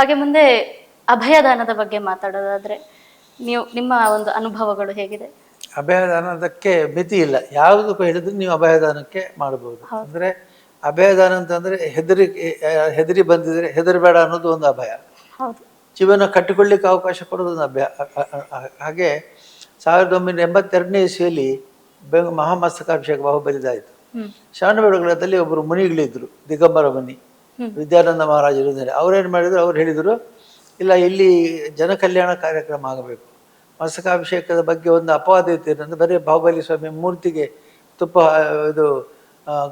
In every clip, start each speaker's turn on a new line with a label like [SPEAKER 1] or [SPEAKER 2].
[SPEAKER 1] ಹಾಗೆ ಮುಂದೆ ಅಭಯದಾನದ ಬಗ್ಗೆ ಮಾತಾಡೋದಾದ್ರೆ ನೀವು ನಿಮ್ಮ ಒಂದು ಅನುಭವಗಳು ಹೇಗಿದೆ?
[SPEAKER 2] ಅಭಯದಾನದಕ್ಕೆ ಮಿತಿ ಇಲ್ಲ. ಯಾವುದಕ್ಕೂ ಹೇಳಿದ್ರು ನೀವು ಅಭಯದಾನಕ್ಕೆ ಮಾಡಬಹುದು ಅಂದ್ರೆ ಅಭಯದಾನ ಅಂತಂದ್ರೆ ಹೆದರಿ ಹೆದರಿ ಬಂದಿದ್ರೆ ಹೆದರಬೇಡ ಅನ್ನೋದು ಒಂದು ಅಭಯ. ಜೀವನ ಕಟ್ಟಿಕೊಳ್ಳಿಕ್ಕೆ ಅವಕಾಶ ಕೊಡೋದು ಒಂದು ಅಭಯ. ಹಾಗೆ ಸಾವಿರದ ಒಂಬೈನೂರ ಎಂಬತ್ತೆರಡನೇ ಇಸ್ವಿಯಲ್ಲಿ ಬೆಂಗ ಮಹಾಮಸ್ತಕಾಭಿಷೇಕ ಬಾಹುಬಲಿದಾಯಿತು ಶ್ರವಣಬೆಳಗೊಳದಲ್ಲಿ ಒಬ್ಬರು ಮುನಿಗಳಿದ್ರು ದಿಗಂಬರ ಮುನಿ. ವಿದ್ಯಾನಂದ ಮಹಾರಾಜರು ಇದ್ದಾರೆ ಅವ್ರೇನು ಮಾಡಿದ್ರು? ಅವ್ರು ಹೇಳಿದರು ಇಲ್ಲ ಇಲ್ಲಿ ಜನಕಲ್ಯಾಣ ಕಾರ್ಯಕ್ರಮ ಆಗಬೇಕು. ಮಸ್ತಕಾಭಿಷೇಕದ ಬಗ್ಗೆ ಒಂದು ಅಪವಾದ ಇತ್ತು. ಬರೀ ಬಾಹುಬಲಿ ಸ್ವಾಮಿ ಮೂರ್ತಿಗೆ ತುಪ್ಪ ಇದು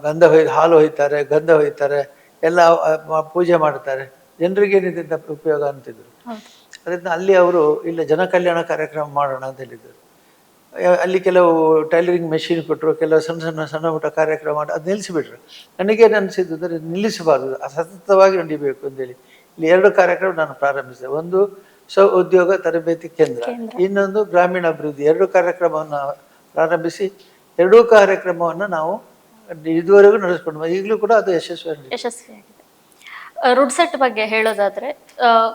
[SPEAKER 2] ಗಂಧ ಹೊಯ್ ಹಾಲು ಹೊಯ್ತಾರೆ ಗಂಧ ಹೊಯ್ತಾರೆ ಎಲ್ಲ ಪೂಜೆ ಮಾಡ್ತಾರೆ ಜನರಿಗೆ ಏನಿದ್ದ ಉಪಯೋಗ ಅಂತಿದ್ರು. ಅದರಿಂದ ಅಲ್ಲಿ ಅವರು ಇಲ್ಲ ಜನಕಲ್ಯಾಣ ಕಾರ್ಯಕ್ರಮ ಮಾಡೋಣ ಅಂತ ಹೇಳಿದರು. ಅಲ್ಲಿ ಕೆಲವು ಟೈಲರಿಂಗ್ ಮೆಷಿನ್ ಕೊಟ್ಟರು ಕೆಲವು ಸಣ್ಣ ಸಣ್ಣ ಸಣ್ಣ ಪುಟ್ಟ ಕಾರ್ಯಕ್ರಮ ಮಾಡಿ ಅದು ನಿಲ್ಲಿಸಿಬಿಟ್ರು. ನನಗೇನು ಅನಿಸಿದ್ದು ಅಂದರೆ ನಿಲ್ಲಿಸಬಾರ್ದು ಸತತವಾಗಿ ನಡಿಬೇಕು ಅಂತೇಳಿ. ಇಲ್ಲಿ ಎರಡು ಕಾರ್ಯಕ್ರಮ ನಾನು ಪ್ರಾರಂಭಿಸಿದೆ. ಒಂದು ಸ್ವ ಉದ್ಯೋಗ ತರಬೇತಿ ಕೇಂದ್ರ ಇನ್ನೊಂದು ಗ್ರಾಮೀಣ ಅಭಿವೃದ್ಧಿ ಎರಡು ಕಾರ್ಯಕ್ರಮವನ್ನು ಪ್ರಾರಂಭಿಸಿ ಎರಡೂ ಕಾರ್ಯಕ್ರಮವನ್ನು ನಾವು ಇದುವರೆಗೂ ನಡೆಸ್ಕೊಂಡು. ಈಗಲೂ ಕೂಡ ಅದು ಯಶಸ್ವಿಯಾಗಿದೆ.
[SPEAKER 1] ಯಶಸ್ವಿಯಾಗಿದೆ. ರುಡ್ಸೆಟ್ ಬಗ್ಗೆ ಹೇಳೋದಾದ್ರೆ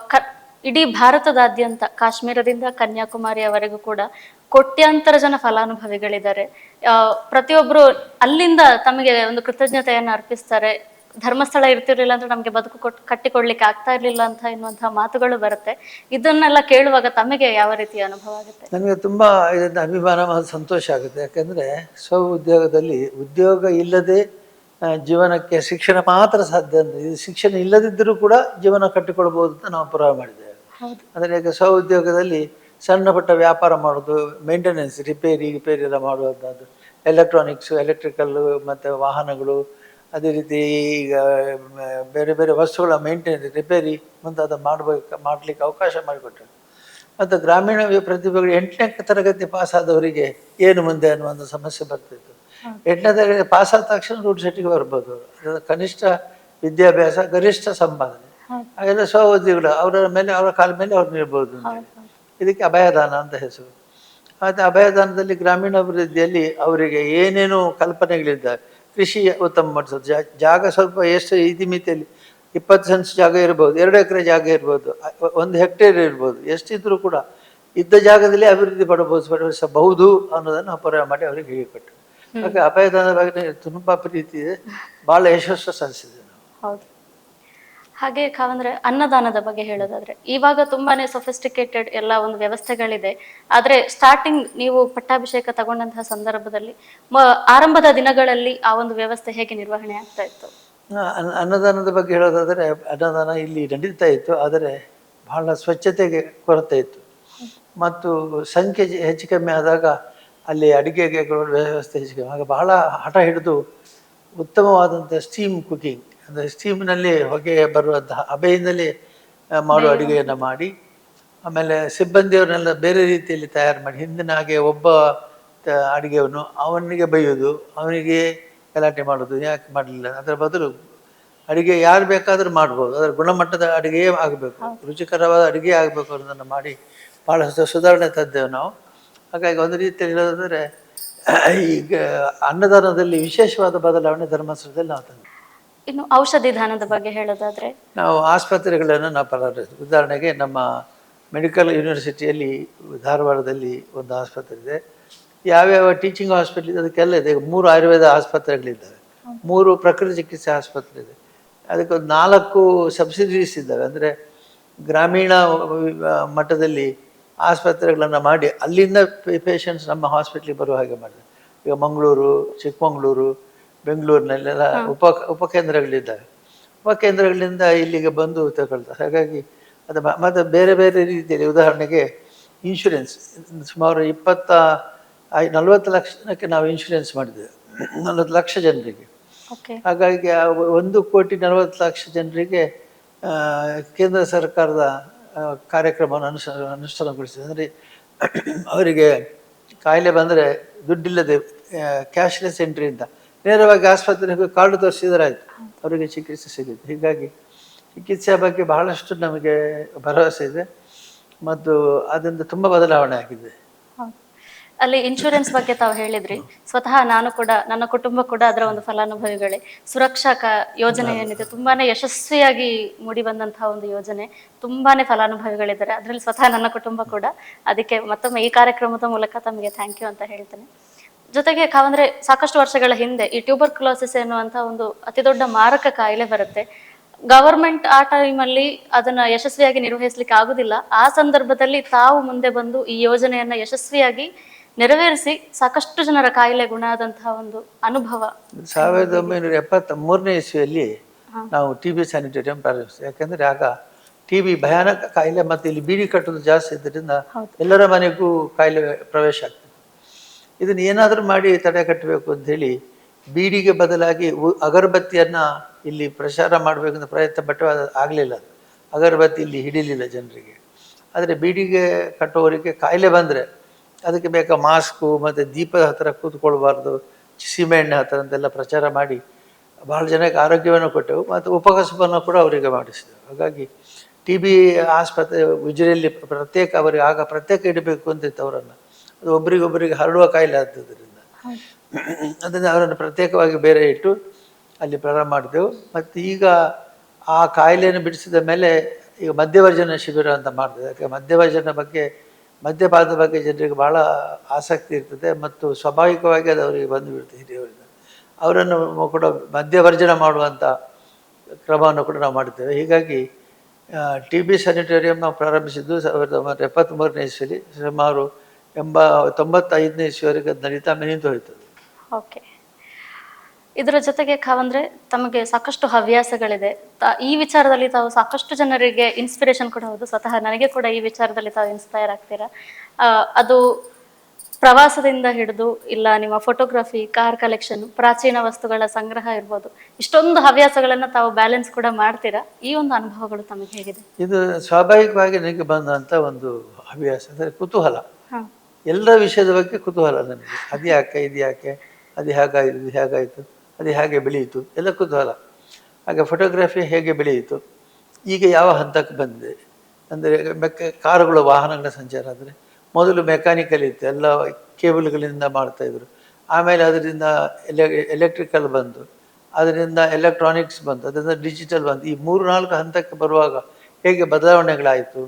[SPEAKER 1] ಕ- ಇಡೀ ಭಾರತದಾದ್ಯಂತ ಕಾಶ್ಮೀರದಿಂದ ಕನ್ಯಾಕುಮಾರಿಯವರೆಗೂ ಕೂಡ ಕೋಟ್ಯಾಂತರ ಜನ ಫಲಾನುಭವಿಗಳಿದ್ದಾರೆ. ಪ್ರತಿಯೊಬ್ಬರು ಅಲ್ಲಿಂದ ತಮಗೆ ಒಂದು ಕೃತಜ್ಞತೆಯನ್ನು ಅರ್ಪಿಸ್ತಾರೆ. ಧರ್ಮಸ್ಥಳ ಇರ್ತಿರ್ಲಿಲ್ಲ ಅಂದ್ರೆ ನಮಗೆ ಬದುಕು ಕೊಟ್, ಕಟ್ಟಿಕೊಡ್ಲಿಕ್ಕೆ ಆಗ್ತಾ ಇರಲಿಲ್ಲ ಅಂತ ಎನ್ನುವಂತಹ ಮಾತುಗಳು ಬರುತ್ತೆ. ಇದನ್ನೆಲ್ಲ ಕೇಳುವಾಗ ತಮಗೆ ಯಾವ ರೀತಿಯ ಅನುಭವ ಆಗುತ್ತೆ?
[SPEAKER 2] ನನಗೆ ತುಂಬಾ ಇದರಿಂದ ಅಭಿಮಾನ ಮತ್ತು ಸಂತೋಷ ಆಗುತ್ತೆ. ಯಾಕಂದ್ರೆ ಸ್ವ ಉದ್ಯೋಗದಲ್ಲಿ ಉದ್ಯೋಗ ಇಲ್ಲದೆ ಜೀವನಕ್ಕೆ ಶಿಕ್ಷಣ ಮಾತ್ರ ಸಾಧ್ಯ ಅಂತ ಶಿಕ್ಷಣ ಇಲ್ಲದಿದ್ದರೂ ಕೂಡ ಜೀವನ ಕಟ್ಟಿಕೊಳ್ಬಹುದು ಅಂತ ನಾವು ಪುರಾವೆ ಮಾಡಿದ್ದೇವೆ. ಅಂದರೆ ಈಗ ಸ್ವ ಉದ್ಯೋಗದಲ್ಲಿ ಸಣ್ಣ ಪುಟ್ಟ ವ್ಯಾಪಾರ ಮಾಡೋದು ಮೇಂಟೆನೆನ್ಸ್ ರಿಪೇರಿ ರಿಪೇರಿ ಎಲ್ಲ ಮಾಡುವಂಥದ್ದು. ಎಲೆಕ್ಟ್ರಾನಿಕ್ಸ್ ಎಲೆಕ್ಟ್ರಿಕಲ್ಲು ಮತ್ತು ವಾಹನಗಳು ಅದೇ ರೀತಿ ಈಗ ಬೇರೆ ಬೇರೆ ವಸ್ತುಗಳ ಮೇಂಟೆನೆನ್ಸ್ ರಿಪೇರಿ ಮುಂತಾದ ಮಾಡಬೇಕು ಮಾಡಲಿಕ್ಕೆ ಅವಕಾಶ ಮಾಡಿಕೊಟ್ಟರು ಮತ್ತು ಗ್ರಾಮೀಣ ಪ್ರತಿಭೆಗಳು ಎಂಟನೇ ತರಗತಿ ಪಾಸಾದವರಿಗೆ ಏನು ಮುಂದೆ ಅನ್ನೋ ಒಂದು ಸಮಸ್ಯೆ ಬರ್ತಿತ್ತು. ಎಂಟನೇ ತರಗತಿ ಪಾಸಾದ ಆದ ತಕ್ಷಣ ರೂಟ್ ಸೆಟ್ಟಿಗೆ ಬರ್ಬೋದು. ಅವರು. ಕನಿಷ್ಠ ವಿದ್ಯಾಭ್ಯಾಸ ಗರಿಷ್ಠ ಸಂಪಾದನೆ. ಸ್ವ ಉದ್ಯೋಗಗಳು ಅವರ ಮೇಲೆ ಅವರ ಕಾಲ ಮೇಲೆ ಅವ್ರು ನಿಲ್ಬೋದು ಇದಕ್ಕೆ ಅಭಯದಾನ ಅಂತ ಹೆಸರು. ಮತ್ತು ಅಭಯದಾನದಲ್ಲಿ ಗ್ರಾಮೀಣ ಅಭಿವೃದ್ಧಿಯಲ್ಲಿ ಅವರಿಗೆ ಏನೇನು ಕಲ್ಪನೆಗಳಿದ್ದಾವೆ. ಕೃಷಿ ಉತ್ತಮ ಮಾಡಿಸೋದು ಜಾಗ ಸ್ವಲ್ಪ ಎಷ್ಟು ಇತಿಮಿತಿಯಲ್ಲಿ ಇಪ್ಪತ್ತು ಸೆನ್ಸ್ ಜಾಗ ಇರ್ಬೋದು ಎರಡು ಎಕರೆ ಜಾಗ ಇರ್ಬೋದು ಒಂದು ಹೆಕ್ಟೇರ್ ಇರ್ಬೋದು ಎಷ್ಟಿದ್ರೂ ಕೂಡ ಇದ್ದ ಜಾಗದಲ್ಲಿ ಅಭಿವೃದ್ಧಿ ಪಡಬಹುದು ಪಡಿಸಬಹುದು ಅನ್ನೋದನ್ನು ಅಪರ ಮಾಡಿ ಅವರಿಗೆ ಹೇಳಿಕೊಟ್ಟರು ಹಾಗೆ ಅಭಯದಾನದ ಬಗ್ಗೆ ತುಂಬ ಪ್ರೀತಿ ಇದೆ. ಭಾಳ ಯಶಸ್ಸು ಸಾಧಿಸಿದೆ. ನಾವು
[SPEAKER 1] ಹೌದು. ಹಾಗೆ ಕಾವಂದ್ರೆ ಅನ್ನದಾನದ ಬಗ್ಗೆ ಹೇಳೋದಾದ್ರೆ, ಇವಾಗ ತುಂಬಾನೇ ಸೊಫಿಸ್ಟಿಕೇಟೆಡ್ ಎಲ್ಲ ಒಂದು ವ್ಯವಸ್ಥೆಗಳಿದೆ. ಆದ್ರೆ ಸ್ಟಾರ್ಟಿಂಗ್ ನೀವು ಪಟ್ಟಾಭಿಷೇಕ ತಗೊಂಡಂತಹ ಸಂದರ್ಭದಲ್ಲಿ ಆರಂಭದ ದಿನಗಳಲ್ಲಿ ಆ ಒಂದು ವ್ಯವಸ್ಥೆ ಹೇಗೆ ನಿರ್ವಹಣೆ ಆಗ್ತಾ ಇತ್ತು?
[SPEAKER 2] ಅನ್ನದಾನದ ಬಗ್ಗೆ ಹೇಳೋದಾದರೆ, ಅನ್ನದಾನ ಇಲ್ಲಿ ನಡೀತಾ ಇತ್ತು, ಆದರೆ ಬಹಳ ಸ್ವಚ್ಛತೆಗೆ ಕೊರತೆ ಇತ್ತು. ಮತ್ತು ಸಂಖ್ಯೆ ಹೆಚ್ಚು ಕಮ್ಮಿ ಆದಾಗ ಅಲ್ಲಿ ಅಡುಗೆಗೆ ವ್ಯವಸ್ಥೆ ಹೆಚ್ಚು ಕಮ್ಮಿ ಆಗ ಬಹಳ ಹಠ ಹಿಡಿದು ಉತ್ತಮವಾದಂಥ ಸ್ಟೀಮ್ ಕುಕಿಂಗ್ ಅಂದರೆ ಸ್ಟೀಮ್ನಲ್ಲಿ ಹೊಗೆ ಬರುವಂತಹ ಅಬೆಯಿಂದಲೇ ಮಾಡುವ ಅಡುಗೆಯನ್ನು ಮಾಡಿ ಆಮೇಲೆ ಸಿಬ್ಬಂದಿಯವರನ್ನೆಲ್ಲ ಬೇರೆ ರೀತಿಯಲ್ಲಿ ತಯಾರು ಮಾಡಿ ಹಿಂದಿನ ಹಾಗೆ ಒಬ್ಬ ಅಡುಗೆಯವನು ಅವನಿಗೆ ಬೈಯೋದು ಅವನಿಗೆ ಗಲಾಟೆ ಮಾಡೋದು ಯಾಕೆ ಮಾಡಲಿಲ್ಲ? ಅದರ ಬದಲು ಅಡುಗೆ ಯಾರು ಬೇಕಾದರೂ ಮಾಡ್ಬೋದು ಅದರ ಗುಣಮಟ್ಟದ ಅಡುಗೆಯೇ ಆಗಬೇಕು ರುಚಿಕರವಾದ ಅಡುಗೆ ಆಗಬೇಕು ಅನ್ನೋದನ್ನು ಮಾಡಿ ಭಾಳ ಸು- ಸುಧಾರಣೆ ತಂದೆವು ನಾವು. ಹಾಗಾಗಿ ಒಂದು ರೀತಿಯಲ್ಲಿ ಹೇಳೋದಂದರೆ ಈಗ ಅನ್ನದಾನದಲ್ಲಿ ವಿಶೇಷವಾದ ಬದಲಾವಣೆ ಧರ್ಮಸ್ಥಳದಲ್ಲಿ ನಾವು ತಂದೆ
[SPEAKER 1] ಇನ್ನು ಔಷಧಿ ದಾನದ ಬಗ್ಗೆ ಹೇಳೋದಾದ್ರೆ?
[SPEAKER 2] ನಾವು ಆಸ್ಪತ್ರೆಗಳನ್ನು ನಾವು ಪ್ರಾರಂಭಿಸಿದ್ವಿ ಉದಾಹರಣೆಗೆ ನಮ್ಮ ಮೆಡಿಕಲ್ ಯೂನಿವರ್ಸಿಟಿಯಲ್ಲಿ ಧಾರವಾಡದಲ್ಲಿ ಒಂದು ಆಸ್ಪತ್ರೆ ಇದೆ. ಯಾವ್ಯಾವ ಟೀಚಿಂಗ್ ಹಾಸ್ಪಿಟಲ್ ಇದೆ ಅದಕ್ಕೆಲ್ಲ ಇದೆ. ಈಗ ಮೂರು ಆಯುರ್ವೇದ ಆಸ್ಪತ್ರೆಗಳಿದ್ದಾವೆ. ಮೂರು ಪ್ರಕೃತಿ ಚಿಕಿತ್ಸೆ ಆಸ್ಪತ್ರೆ ಇದೆ. ಅದಕ್ಕೊಂದು ನಾಲ್ಕು ಸಬ್ಸಿಡೀಸ್ ಇದ್ದಾವೆ ಅಂದರೆ ಗ್ರಾಮೀಣ ಮಟ್ಟದಲ್ಲಿ ಆಸ್ಪತ್ರೆಗಳನ್ನು ಮಾಡಿ ಅಲ್ಲಿಂದ ಪೇಷಂಟ್ಸ್ ನಮ್ಮ ಹಾಸ್ಪಿಟ್ಲಿಗೆ ಬರುವ ಹಾಗೆ ಮಾಡಿದೆ ಈಗ ಮಂಗಳೂರು ಚಿಕ್ಕಮಗಳೂರು ಬೆಂಗಳೂರಿನಲ್ಲೆಲ್ಲ ಉಪ ಉಪಕೇಂದ್ರಗಳಿದ್ದಾವೆ. ಉಪಕೇಂದ್ರಗಳಿಂದ ಇಲ್ಲಿಗೆ ಬಂದು ತಗೊಳ್ತಾರೆ ಹಾಗಾಗಿ ಅದು ಮತ್ತು ಬೇರೆ ಬೇರೆ ರೀತಿಯಲ್ಲಿ ಉದಾಹರಣೆಗೆ ಇನ್ಶೂರೆನ್ಸ್ ಸುಮಾರು ಇಪ್ಪತ್ತ ಐ ನಲ್ವತ್ತು ಲಕ್ಷಕ್ಕೆ ನಾವು ಇನ್ಶೂರೆನ್ಸ್ ಮಾಡಿದ್ದೇವೆ ನಲವತ್ತು ಲಕ್ಷ ಜನರಿಗೆ. ಹಾಗಾಗಿ ಒಂದು ಕೋಟಿ ನಲವತ್ತು ಲಕ್ಷ ಜನರಿಗೆ ಕೇಂದ್ರ ಸರ್ಕಾರದ ಕಾರ್ಯಕ್ರಮವನ್ನು ಅನುಸ ಅನುಷ್ಠಾನಗೊಳಿಸಿದೆ. ಅಂದರೆ ಅವರಿಗೆ ಕಾಯಿಲೆ ಬಂದರೆ ದುಡ್ಡಿಲ್ಲದೆ ಕ್ಯಾಶ್ಲೆಸ್ ಎಂಟ್ರಿಯಿಂದ ನೇರವಾಗಿ ಆಸ್ಪತ್ರೆಗೆ ಕಾರ್ಡು ಆಯಿತು ಅವರಿಗೆ ಚಿಕಿತ್ಸೆ ಸಿಗುತ್ತೆ. ಹೀಗಾಗಿ ಚಿಕಿತ್ಸೆ ಬಗ್ಗೆ ಬಹಳಷ್ಟು ನಮಗೆ ಭರವಸೆ ಇದೆ. ಮತ್ತು ಅದರಿಂದ ತುಂಬ ಬದಲಾವಣೆ ಆಗಿದೆ.
[SPEAKER 1] ಅಲ್ಲಿ ಇನ್ಶೂರೆನ್ಸ್ ಬಗ್ಗೆ ತಾವು ಹೇಳಿದ್ರಿ. ಸ್ವತಃ ನಾನು ಕೂಡ ನನ್ನ ಕುಟುಂಬ ಕೂಡ ಅದರ ಒಂದು ಫಲಾನುಭವಿಗಳೇ. ಸುರಕ್ಷಾ ಕ ಯೋಜನೆ ಏನಿದೆ ತುಂಬಾನೇ ಯಶಸ್ವಿಯಾಗಿ ಮೂಡಿ ಬಂದಂತಹ ಒಂದು ಯೋಜನೆ. ತುಂಬಾನೇ ಫಲಾನುಭವಿಗಳಿದ್ದಾರೆ. ಅದರಲ್ಲಿ ಸ್ವತಃ ನನ್ನ ಕುಟುಂಬ ಕೂಡ. ಅದಕ್ಕೆ ಮತ್ತೊಮ್ಮೆ ಈ ಕಾರ್ಯಕ್ರಮದ ಮೂಲಕ ತಮಗೆ ಥ್ಯಾಂಕ್ ಯು ಅಂತ ಹೇಳ್ತೇನೆ. ಜೊತೆಗೆ ಕಾವಂದ್ರೆ ಸಾಕಷ್ಟು ವರ್ಷಗಳ ಹಿಂದೆ ಈ ಟ್ಯೂಬರ್ ಕ್ಲೋಸಿಸ್ ಎನ್ನುವಂತಹ ಒಂದು ಅತಿ ದೊಡ್ಡ ಮಾರಕ ಕಾಯಿಲೆ ಬರುತ್ತೆ. ಗವರ್ಮೆಂಟ್ ಆ ಟೈಮಲ್ಲಿ ಅದನ್ನ ಯಶಸ್ವಿಯಾಗಿ ನಿರ್ವಹಿಸ್ಲಿಕ್ಕೆ ಆಗುದಿಲ್ಲ. ಆ ಸಂದರ್ಭದಲ್ಲಿ ತಾವು ಮುಂದೆ ಬಂದು ಈ ಯೋಜನೆಯನ್ನ ಯಶಸ್ವಿಯಾಗಿ ನೆರವೇರಿಸಿ ಸಾಕಷ್ಟು ಜನರ ಕಾಯಿಲೆ ಗುಣ ಆದಂತಹ ಒಂದು ಅನುಭವ.
[SPEAKER 2] ಸಾವಿರದ ಒಂಬೈನೂರ ಎಪ್ಪತ್ತ ಮೂರನೇ ಇಸ್ವಿಯಲ್ಲಿ ನಾವು ಟಿ ಬಿ ಸ್ಯಾನಿಟೋರಿಯಂ ಪ್ರಾರಂಭಿಸಿದ್ವಿ. ಯಾಕಂದ್ರೆ ಆಗ ಟಿ ಬಿ ಭಯಾನಕ ಕಾಯಿಲೆ ಮತ್ತೆ ಇಲ್ಲಿ ಬೀಡಿ ಕಟ್ಟೋದು ಜಾಸ್ತಿ ಇದ್ದರಿಂದ ಎಲ್ಲರ ಮನೆಗೂ ಕಾಯಿಲೆ ಪ್ರವೇಶ ಆಗ್ತದೆ ಇದನ್ನು ಏನಾದರೂ ಮಾಡಿ ತಡೆ ಕಟ್ಟಬೇಕು ಅಂತ ಹೇಳಿ ಬೀಡಿಗೆ ಬದಲಾಗಿ ಅಗರಬತ್ತಿಯನ್ನ ಇಲ್ಲಿ ಪ್ರಚಾರ ಮಾಡಬೇಕಂತ ಪ್ರಯತ್ನ ಪಟ್ಟು ಅದು ಆಗಲಿಲ್ಲ ಅಗರಬತ್ತಿ ಇಲ್ಲಿ ಹಿಡಿಲಿಲ್ಲ ಜನರಿಗೆ. ಆದರೆ ಬೀಡಿಗೆ ಕಟ್ಟೋರಿಗೆ ಕಾಯಿಲೆ ಬಂದರೆ ಅದಕ್ಕೆ ಬೇಕಾ ಮಾಸ್ಕು ಮತ್ತು ದೀಪದ ಹತ್ತಿರ ಕೂತ್ಕೊಳ್ಬಾರ್ದು, ಸಿಮೆಂಟ್ ಹತ್ತಿರ ಅಂತೆಲ್ಲ ಪ್ರಚಾರ ಮಾಡಿ ಬಹಳ ಜನಕ್ಕೆ ಆರೋಗ್ಯವನ್ನು ಕೊಟ್ಟೆವು, ಮತ್ತು ಉಪಕಸಬನ್ನು ಕೂಡ ಅವರಿಗೆ ಮಾಡಿಸಿದೆವು. ಹಾಗಾಗಿ ಟಿ ಬಿ ಆಸ್ಪತ್ರೆ, ಉಜಿರೆಯಲ್ಲಿ ಪ್ರತ್ಯೇಕ, ಅವರಿಗೆ ಆಗ ಪ್ರತ್ಯೇಕ ಇಡಬೇಕು ಅಂತಿತ್ತು ಅವರನ್ನು. ಅದು ಒಬ್ರಿಗೊಬ್ಬರಿಗೆ ಹರಡುವ ಕಾಯಿಲೆ ಆದ್ದರಿಂದ. ಅದನ್ನು ಅವರನ್ನು ಪ್ರತ್ಯೇಕವಾಗಿ ಬೇರೆ ಇಟ್ಟು ಅಲ್ಲಿ ಪ್ರಾರಂಭ ಮಾಡಿದೆವು ಮತ್ತು ಈಗ ಆ ಕಾಯಿಲೆಯನ್ನು ಬಿಡಿಸಿದ ಮೇಲೆ ಈಗ ಮಧ್ಯವರ್ಜನ ಶಿಬಿರ ಅಂತ ಮಾಡ್ತದೆ ಯಾಕೆ ಮಧ್ಯವರ್ಜನ ಬಗ್ಗೆ, ಮದ್ಯಪಾನದ ಬಗ್ಗೆ ಜನರಿಗೆ ಭಾಳ ಆಸಕ್ತಿ ಇರ್ತದೆ ಮತ್ತು ಸ್ವಾಭಾವಿಕವಾಗಿ ಅದು ಅವರಿಗೆ ಬಂದು ಬಿಡುತ್ತೆ ಹಿರಿಯವರಿಂದ. ಅವರನ್ನು ಕೂಡ ಮದ್ಯವರ್ಜನ ಮಾಡುವಂಥ ಕ್ರಮವನ್ನು ಕೂಡ ನಾವು ಮಾಡ್ತೇವೆ ಹೀಗಾಗಿ ಟಿ ಬಿ ಸ್ಯಾನಿಟೋರಿಯಂ ನಾವು ಪ್ರಾರಂಭಿಸಿದ್ದು ಸಾವಿರದ ಒಂಬೈನೂರ ಎಪ್ಪತ್ತ್ಮೂರನೇ ಇಸ್ವಿಲಿ. ಸುಮಾರು ಎಂಬ ತೊಂಬತ್ತೈದನೇ ಇಸ್ವಿವರೆಗೆ ಅದು ನಡೀತಾ ನಿಂತು ಹೋಯ್ತು
[SPEAKER 1] ಓಕೆ. ಇದರ ಜೊತೆಗೆ ಕಾವಂದ್ರೆ ತಮಗೆ ಸಾಕಷ್ಟು ಹವ್ಯಾಸಗಳಿದೆ. ತ- ಈ ವಿಚಾರದಲ್ಲಿ ತಾವು ಸಾಕಷ್ಟು ಜನರಿಗೆ ಇನ್ಸ್ಪಿರೇಷನ್ ಕೂಡ ಹೌದು. ಸ್ವತಃ ನನಗೆ ಕೂಡ ಈ ವಿಚಾರದಲ್ಲಿ ತಾವು ಇನ್ಸ್ಪೈರ್ ಆಗ್ತೀರಾ? ಆ, ಅದು ಪ್ರವಾಸದಿಂದ ಹಿಡಿದು ಇಲ್ಲ ನಿಮ್ಮ ಫೋಟೋಗ್ರಫಿ ಕಾರ್ ಕಲೆಕ್ಷನ್ ಪ್ರಾಚೀನ ವಸ್ತುಗಳ ಸಂಗ್ರಹ ಇರ್ಬೋದು. ಇಷ್ಟೊಂದು ಹವ್ಯಾಸಗಳನ್ನ ತಾವು ಬ್ಯಾಲೆನ್ಸ್ ಕೂಡ ಮಾಡ್ತೀರಾ? ಈ ಒಂದು ಅನುಭವಗಳು ತಮಗೆ ಹೇಗಿದೆ?
[SPEAKER 2] ಇದು ಸ್ವಾಭಾವಿಕವಾಗಿ ನನಗೆ ಬಂದಂಥ ಒಂದು ಹವ್ಯಾಸ ಅಂದ್ರೆ ಕುತೂಹಲ. ಎಲ್ಲ ವಿಷಯದ ಬಗ್ಗೆ ಕುತೂಹಲ ನನಗೆ ಅದು ಯಾಕೆ, ಇದು ಯಾಕೆ, ಅದು ಹೇಗಾಯಿತು, ಇದು ಹೇಗಾಯಿತು, ಅದು ಹೇಗೆ ಬೆಳೆಯಿತು, ಎಲ್ಲ ಕುತೂಹಲ. ಹಾಗೆ ಫೋಟೋಗ್ರಫಿ ಹೇಗೆ ಬೆಳೆಯಿತು, ಈಗ ಯಾವ ಹಂತಕ್ಕೆ ಬಂದಿದೆ? ಅಂದರೆ ಮೆಕ್ಕ ಕಾರುಗಳ, ವಾಹನಗಳ ಸಂಚಾರ ಆದರೆ ಮೊದಲು ಮೆಕ್ಯಾನಿಕಲ್ ಇತ್ತು, ಎಲ್ಲ ಕೇಬಲ್ಗಳಿಂದ ಮಾಡ್ತಾಯಿದ್ರು ಆಮೇಲೆ ಅದರಿಂದ ಎಲೆ ಎಲೆಕ್ಟ್ರಿಕಲ್ ಬಂತು. ಅದರಿಂದ ಎಲೆಕ್ಟ್ರಾನಿಕ್ಸ್ ಬಂತು, ಅದರಿಂದ ಡಿಜಿಟಲ್ ಬಂತು. ಈ ಮೂರು ನಾಲ್ಕು ಹಂತಕ್ಕೆ ಬರುವಾಗ ಹೇಗೆ ಬದಲಾವಣೆಗಳಾಯಿತು?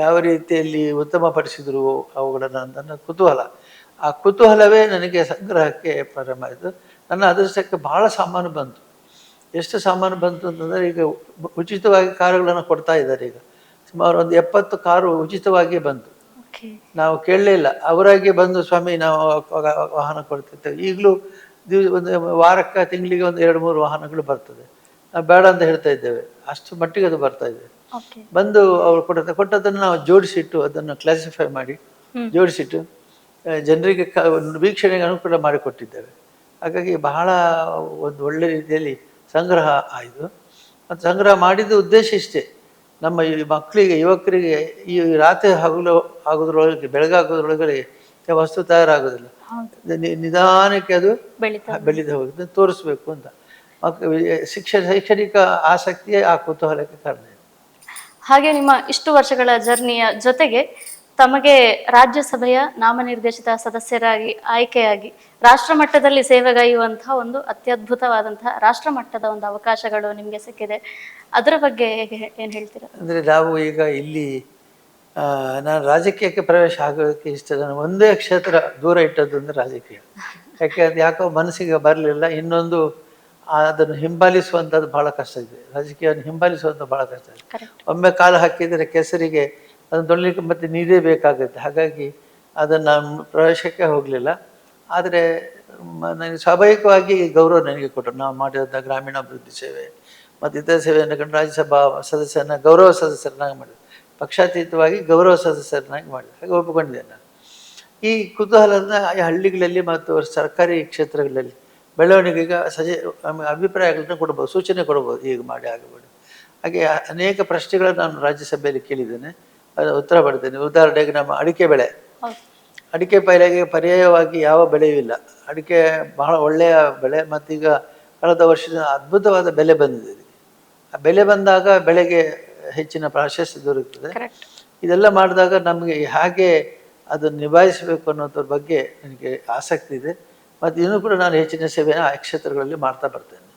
[SPEAKER 2] ಯಾವ ರೀತಿಯಲ್ಲಿ ಉತ್ತಮಪಡಿಸಿದ್ರು ಅವುಗಳನ್ನು ನನ್ನ ಕುತೂಹಲ. ಆ ಕುತೂಹಲವೇ ನನಗೆ ಸಂಗ್ರಹಕ್ಕೆ ಪ್ರಾರಂಭ ಆಯಿತು. ನನ್ನ ಅದೃಷ್ಟಕ್ಕೆ ಭಾಳ ಸಾಮಾನು ಬಂತು. ಎಷ್ಟು ಸಾಮಾನು ಬಂತು ಅಂತಂದರೆ ಈಗ ಉಚಿತವಾಗಿ ಕಾರುಗಳನ್ನು ಕೊಡ್ತಾ ಇದ್ದಾರೆ ಈಗ. ಸುಮಾರು ಒಂದು ಎಪ್ಪತ್ತು ಕಾರು ಉಚಿತವಾಗಿ ಬಂತು. ನಾವು ಕೇಳಲೇ ಇಲ್ಲ. ಅವರಾಗೆ ಬಂದು ಸ್ವಾಮಿ ನಾವು ವಾಹನ ಕೊಡ್ತಿರ್ತೇವೆ. ಈಗಲೂ ದಿವ್ ಒಂದು ವಾರಕ್ಕೆ ತಿಂಗಳಿಗೆ ಒಂದು ಎರಡು ಮೂರು ವಾಹನಗಳು ಬರ್ತದೆ. ನಾವು ಬೇಡ ಅಂತ ಹೇಳ್ತಾ ಇದ್ದೇವೆ. ಅಷ್ಟು ಮಟ್ಟಿಗೆ ಅದು ಬರ್ತಾ ಇದೆ. ಬಂದು ಅವರು ಕೊಟ್ಟ ಕೊಟ್ಟದನ್ನು ನಾವು ಜೋಡಿಸಿಟ್ಟು ಅದನ್ನು ಕ್ಲಾಸಿಫೈ ಮಾಡಿ ಜೋಡಿಸಿಟ್ಟು ಜನರಿಗೆ ಕ ವೀಕ್ಷಣೆಗೆ ಅನುಕೂಲ ಮಾಡಿಕೊಟ್ಟಿದ್ದೇವೆ ಹಾಗಾಗಿ ಬಹಳ ಒಂದು ಒಳ್ಳೆ ರೀತಿಯಲ್ಲಿ ಸಂಗ್ರಹ ಆಯಿತು ಮತ್ತು ಸಂಗ್ರಹ ಮಾಡಿದ ಉದ್ದೇಶ ಇಷ್ಟೇ. ನಮ್ಮ ಈ ಮಕ್ಕಳಿಗೆ ಯುವಕರಿಗೆ ಈ ರಾತ್ರಿ ಹಗಲು ಆಗೋದ್ರೊಳಗೆ ಬೆಳಗಾಗೋದ್ರೊಳಗೆ ವಸ್ತು ತಯಾರಾಗೋದಿಲ್ಲ ನಿಧಾನಕ್ಕೆ ಅದು
[SPEAKER 1] ಬೆಳೀತಾ
[SPEAKER 2] ಬೆಳೆದು ಹೋಗುತ್ತೆ ತೋರಿಸ್ಬೇಕು ಅಂತ. ಮಕ್ಕ ಶಿಕ್ಷಣ ಶೈಕ್ಷಣಿಕ ಆಸಕ್ತಿಯೇ ಆ ಕುತೂಹಲಕ್ಕೆ ಕಾರಣ.
[SPEAKER 1] ಹಾಗೆ ನಿಮ್ಮ ಇಷ್ಟು ವರ್ಷಗಳ ಜರ್ನಿಯ ಜೊತೆಗೆ ತಮಗೆ ರಾಜ್ಯಸಭೆಯ ನಾಮನಿರ್ದೇಶಿತ ಸದಸ್ಯರಾಗಿ, ಆಯ್ಕೆಯಾಗಿ, ರಾಷ್ಟ್ರ ಮಟ್ಟದಲ್ಲಿ ಸೇವೆಗೈಯುವಂತಹ ಒಂದು ಅತ್ಯದ್ಭುತವಾದಂತಹ ರಾಷ್ಟ್ರ ಮಟ್ಟದ ಒಂದು ಅವಕಾಶಗಳು ನಿಮಗೆ ಸಿಕ್ಕಿದೆ. ಅದರ ಬಗ್ಗೆ ಹೇಗೆ ಏನು ಹೇಳ್ತೀರಾ?
[SPEAKER 2] ಅಂದರೆ ನಾವು ಈಗ ಇಲ್ಲಿ ನಾನು ರಾಜಕೀಯಕ್ಕೆ ಪ್ರವೇಶ ಆಗೋದಕ್ಕೆ ಇಷ್ಟ ನಾನು ಒಂದೇ ಕ್ಷೇತ್ರ ದೂರ ಇಟ್ಟದ್ದು ಅಂದರೆ ರಾಜಕೀಯ. ಯಾಕೆ, ಅದು ಯಾಕೋ ಮನಸ್ಸಿಗೆ ಬರಲಿಲ್ಲ. ಇನ್ನೊಂದು ಅದನ್ನು ಹಿಂಬಾಲಿಸುವಂಥದ್ದು ಭಾಳ ಕಷ್ಟ ಇದೆ. ರಾಜಕೀಯವನ್ನು ಹಿಂಬಾಲಿಸುವಂಥ ಭಾಳ ಕಷ್ಟ ಇದೆ. ಒಮ್ಮೆ ಕಾಲು ಹಾಕಿದರೆ ಕೆಸರಿಗೆ ಅದನ್ನು ತೊಳಿಲಿಕ್ಕೆ ಮತ್ತೆ ನೀರೇ ಬೇಕಾಗುತ್ತೆ. ಹಾಗಾಗಿ ಅದನ್ನು ನಾನು ಪ್ರವೇಶಕ್ಕೆ ಹೋಗಲಿಲ್ಲ. ಆದರೆ ನನಗೆ ಸ್ವಾಭಾವಿಕವಾಗಿ ಗೌರವ ನನಗೆ ಕೊಟ್ಟರು. ನಾವು ಮಾಡಿದಂಥ ಗ್ರಾಮೀಣಾಭಿವೃದ್ಧಿ ಸೇವೆ ಮತ್ತು ಇತರ ಸೇವೆಯನ್ನು ಕಂಡು ರಾಜ್ಯಸಭಾ ಸದಸ್ಯರನ್ನ ಗೌರವ ಸದಸ್ಯರನ್ನಾಗಿ ಮಾಡಿದೆ. ಪಕ್ಷಾತೀತವಾಗಿ ಗೌರವ ಸದಸ್ಯರನ್ನಾಗಿ ಮಾಡಿದೆ. ಹಾಗೆ ಒಪ್ಪಿಕೊಂಡಿದ್ದೆ ನಾನು. ಈ ಕುತೂಹಲನ ಈ ಹಳ್ಳಿಗಳಲ್ಲಿ ಮತ್ತು ಸರ್ಕಾರಿ ಕ್ಷೇತ್ರಗಳಲ್ಲಿ ಬೆಳವಣಿಗೆಗೆ ಸಜೆ ನಮಗೆ ಅಭಿಪ್ರಾಯಗಳನ್ನ ಕೊಡ್ಬೋದು ಸೂಚನೆ ಕೊಡ್ಬೋದು ಈಗ ಮಾಡಿ ಆಗಬೇಡಿ ಹಾಗೆ ಅನೇಕ ಪ್ರಶ್ನೆಗಳನ್ನು ನಾನು ರಾಜ್ಯಸಭೆಯಲ್ಲಿ ಕೇಳಿದ್ದೇನೆ. ಅದು ಉತ್ತರ ಪಡ್ತೇನೆ ಉದಾಹರಣೆಗೆ ನಮ್ಮ ಅಡಿಕೆ ಬೆಳೆ. ಅಡಿಕೆ ಪೈಲೆಗೆ ಪರ್ಯಾಯವಾಗಿ ಯಾವ ಬೆಳೆಯೂ ಇಲ್ಲ. ಅಡಿಕೆ ಬಹಳ ಒಳ್ಳೆಯ ಬೆಳೆ ಮತ್ತೀಗ ಕಳೆದ ವರ್ಷದ ಅದ್ಭುತವಾದ ಬೆಲೆ ಬಂದಿದೆ. ಆ ಬೆಲೆ ಬಂದಾಗ ಬೆಳೆಗೆ ಹೆಚ್ಚಿನ ಪ್ರಾಶಸ್ತ್ಯ ದೊರಕುತ್ತದೆ ಇದೆಲ್ಲ ಮಾಡಿದಾಗ ನಮಗೆ ಹಾಗೆ ಅದನ್ನು ನಿಭಾಯಿಸಬೇಕು ಅನ್ನೋದ್ರ ಬಗ್ಗೆ ನನಗೆ ಆಸಕ್ತಿ ಇದೆ. ಮತ್ತು ಇನ್ನೂ ಕೂಡ ನಾನು ಹೆಚ್ಚಿನ ಸೇವೆಯನ್ನು ಆ ಕ್ಷೇತ್ರಗಳಲ್ಲಿ ಮಾಡ್ತಾ ಬರ್ತೇನೆ.